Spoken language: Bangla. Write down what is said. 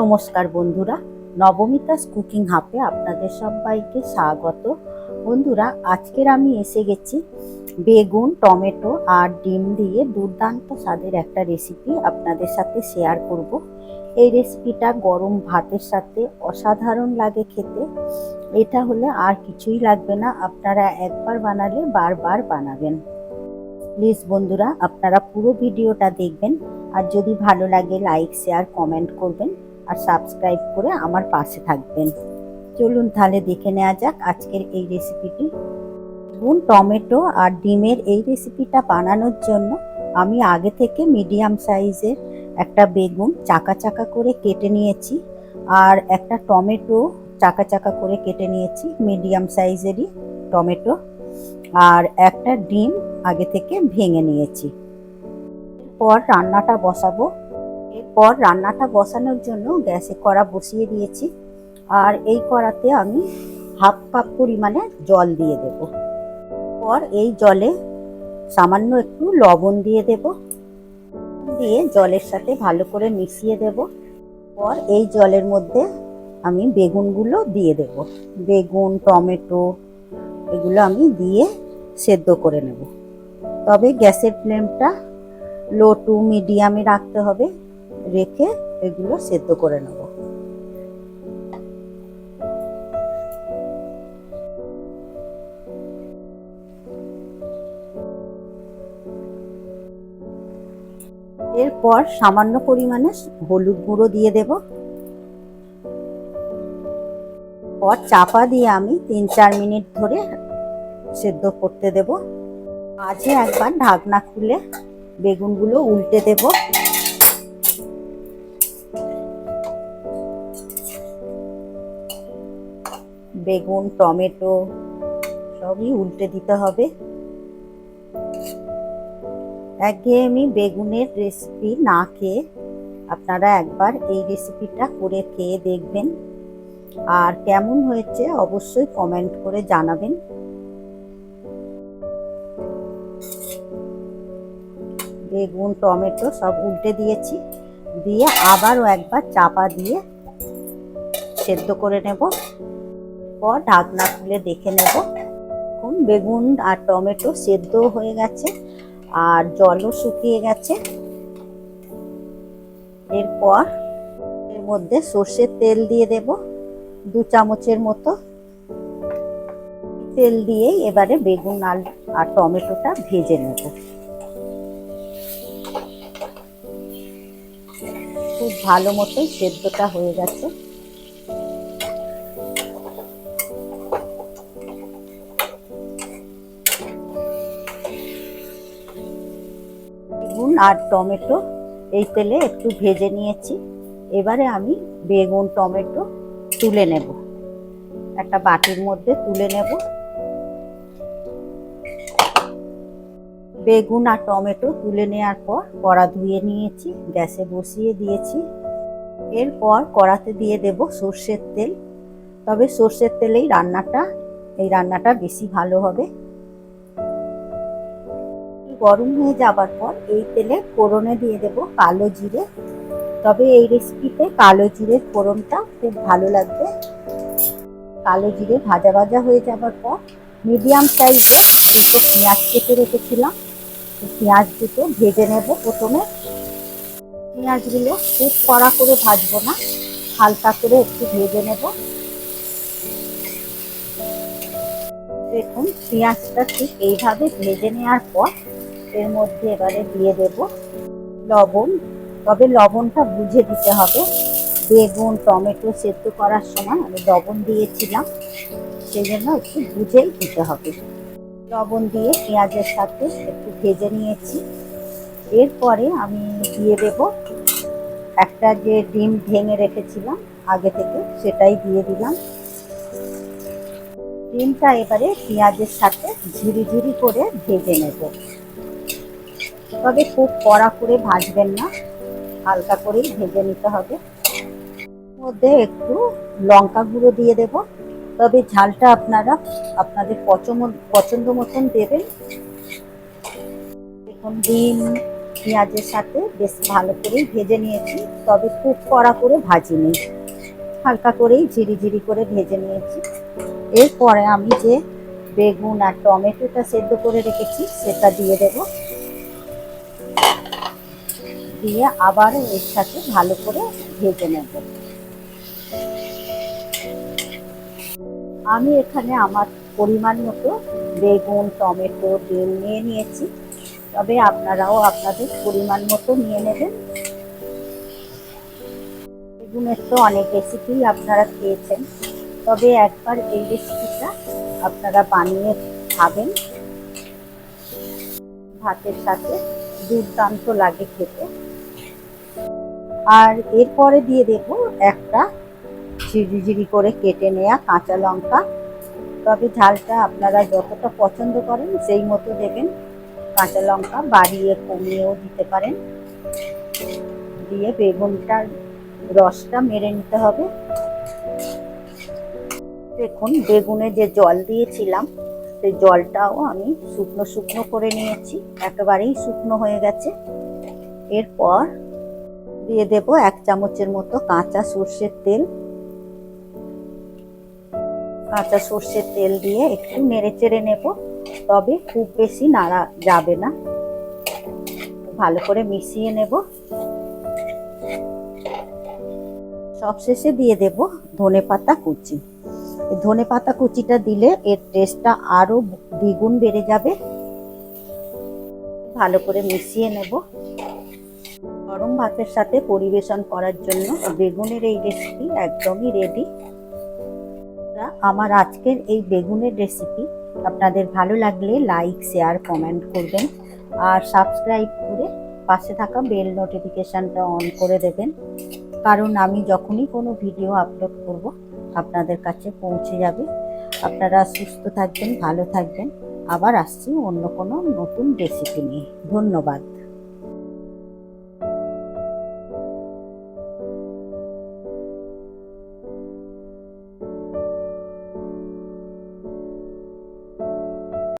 নমস্কার বন্ধুরা, নবমিতাস কুকিং হাফে আপনাদের সবাইকে স্বাগত। বন্ধুরা, আজকের আমি এসে গেছি বেগুন, টমেটো আর ডিম দিয়ে দুর্দান্ত স্বাদের একটা রেসিপি আপনাদের সাথে শেয়ার করব। এই রেসিপিটা গরম ভাতের সাথে অসাধারণ লাগে খেতে। এটা হলে আর কিছুই লাগবে না, আপনারা একবার বানালে বারবার বানাবেন। প্লিজ বন্ধুরা, আপনারা পুরো ভিডিওটা দেখবেন। আর যদি ভালো লাগে লাইক শেয়ার কমেন্ট করবেন। আর সাবস্ক্রাইব করে আমার পাশে থাকবেন। চলুন তাহলে দেখে নেওয়া যাক আজকের এই রেসিপিটি বেগুন টমেটো আর ডিমের এই রেসিপিটা বানানোর জন্য আমি আগে থেকে মিডিয়াম সাইজের একটা বেগুন চাকা চাকা করে কেটে নিয়েছি আর একটা টমেটো চাকা চাকা করে কেটে নিয়েছি মিডিয়াম সাইজেরই টমেটো আর একটা ডিম আগে থেকে ভেঙে নিয়েছি। পর রান্নাটা বসাবো। এরপর রান্নাটা বসানোর জন্য গ্যাসে কড়া বসিয়ে দিয়েছি। আর এই কড়াতে আমি হাফ কাপ পরিমাণে জল দিয়ে দেব। পর এই জলে সামান্য একটু লবণ দিয়ে দেব। দিয়ে জলের সাথে ভালো করে মিশিয়ে দেব। পর এই জলের মধ্যে আমি বেগুনগুলো দিয়ে দেব। বেগুন, টমেটো এগুলো আমি দিয়ে সেদ্ধ করে নেব। তবে গ্যাসের ফ্লেমটা লো টু মিডিয়ামে রাখতে হবে। রেখে এগুলো সেদ্ধ করে নেব। এরপর সামান্য পরিমাণে হলুদ গুঁড়ো দিয়ে দেব। পর চাপা দিয়ে আমি তিন চার মিনিট ধরে সেদ্ধ করতে দেব। মাঝে একবার ঢাকনা খুলে বেগুনগুলো উল্টে দেব। বেগুন, টমেটো সবই উল্টে দিতে হবে। একঘেয়েমি বেগুনের রেসিপি না খেয়ে আপনারা একবার এই রেসিপিটা করে খেয়ে দেখবেন। আর কেমন হয়েছে অবশ্যই কমেন্ট করে জানাবেন। বেগুন, টমেটো সব উল্টে দিয়েছি। দিয়ে আবারও একবার চাপা দিয়ে সেদ্ধ করে নেব। পর ঢাকনা খুলে দেখে নেব। এখন বেগুন আর টমেটো সেদ্ধ হয়ে গেছে আর জলও শুকিয়ে গেছে। এরপর এর মধ্যে সর্ষের তেল দিয়ে দেব, দু চামচের মতো। তেল দিয়েই এবারে বেগুন আর আর টমেটোটা ভেজে নেব। খুব ভালো মতোই সেদ্ধটা হয়ে গেছে। আর টমেটো, এই তেলে একটু ভেজে নিয়েছি। এবারে আমি বেগুন, টমেটো তুলে নেব। একটা বাটির মধ্যে তুলে নেব। বেগুন আর টমেটো তুলে নেওয়ার পর কড়া ধুয়ে নিয়েছি, গ্যাসে বসিয়ে দিয়েছি। এরপর কড়াতে দিয়ে দেব সর্ষের তেল। তবে সর্ষের তেলেই রান্নাটা, এই রান্নাটা বেশি ভালো হবে। গরম হয়ে যাবার পর এই তেলে ফোড়নে দিয়ে দেব কালো জিরে। তবে এই রেসিপিতে কালো জিরের ফোড়নটা খুব ভালো লাগবে। কালো জিরে ভাজা ভাজা হয়ে যাবার পর মিডিয়াম সাইজে দুটো পেঁয়াজ কেটে রেখেছিলাম। পেঁয়াজ দুটো ভেজে নেব প্রথমে। পেঁয়াজগুলো খুব কড়া করে ভাজবো না, হালকা করে একটু ভেজে নেব। দেখুন, পেঁয়াজটা ঠিক এইভাবে ভেজে নেওয়ার পর এর মধ্যে এবারে দিয়ে দেব লবণ। তবে লবণটা বুঝে দিতে হবে। বেগুন, টমেটো সেদ্ধ করার সময় আমি লবণ দিয়েছিলাম। সেই জন্য একটু বুঝেই দিতে হবে। লবণ দিয়ে পেঁয়াজের সাথে একটু ভেজে নিয়েছি। এরপরে আমি দিয়ে দেব একটা যে ডিম ভেঙে রেখেছিলাম আগে থেকে, সেটাই দিয়ে দিলাম। ডিমটা এবারে পেঁয়াজের সাথে ঝিরি ঝিরি করে ভেজে নেব। তবে খুব কড়া করে ভাজবেন না। হালকা করেই ভেজে নিতে হবে। মধ্যে একটু লঙ্কা গুঁড়ো দিয়ে দেব। তবে ঝালটা আপনারা আপনাদের পছন্দ মতন দেবেন। দেখুন, ডিম, পেঁয়াজের সাথে বেশ ভালো করেই ভেজে নিয়েছি। তবে খুব কড়া করে ভাজিনি। হালকা করেই ঝিরি ঝিরি করে ভেজে নিয়েছি। এরপরে আমি যে বেগুন আর টমেটোটা সেদ্ধ করে রেখেছি, সেটা দিয়ে দেব। দিয়ে আবারও এর সাথে ভালো করে ভেজে নেব। আমি এখানে আমার পরিমাণ মতো বেগুন, টমেটো, তেল নিয়ে নিয়েছি। তবে আপনারাও আপনাদের পরিমাণ মতো নিয়ে নেবেন। বেগুনের তো অনেক রেসিপি আপনারা খেয়েছেন। তবে একবার এই রেসিপিটা আপনারা বানিয়ে খাবেন। ভাতের সাথে দুর্দান্ত লাগে খেতে। আর এরপরে দিয়ে দেব একটা ঝিরি ঝিরি করে কেটে নেওয়া কাঁচা লঙ্কা। তবে ঝালটা আপনারা যতটা পছন্দ করেন সেই মতো দেবেন। কাঁচা লঙ্কা বাড়িয়ে কমিয়েও দিতে পারেন। দিয়ে বেগুনটার রসটা মেরে নিতে হবে। দেখুন, বেগুনে যে জল দিয়েছিলাম, সেই জলটাও আমি শুকনো শুকনো করে নিয়েছি। একেবারেই শুকনো হয়ে গেছে। এরপর দিয়ে দেব এক চামচের মতো কাঁচা সর্ষের তেল। কাঁচা সর্ষের তেল দিয়ে একটু নেড়ে চেড়ে নেব, তবে খুব বেশি নাড়া যাবে না। ভালো করে মিশিয়ে নেব। সবশেষে দিয়ে দেব ধনে পাতা কুচি। ধনে পাতা কুচিটা দিলে এর টেস্টটা আরও দ্বিগুণ বেড়ে যাবে। ভালো করে মিশিয়ে নেব। গরম ভাতের সাথে পরিবেশন করার জন্য বেগুনের এই রেসিপি একদমই রেডি আমার আজকের এই বেগুনের রেসিপি আপনাদের ভালো লাগলে লাইক শেয়ার কমেন্ট করবেন আর সাবস্ক্রাইব করে পাশে থাকা বেল নোটিফিকেশানটা অন করে দেবেন। কারণ আমি যখনই কোনো ভিডিও আপলোড করব, আপনাদের কাছে পৌঁছে যাবে। আপনারা সুস্থ থাকবেন, ভালো থাকবেন। আবার আসছি অন্য কোনো নতুন রেসিপি নিয়ে। ধন্যবাদ।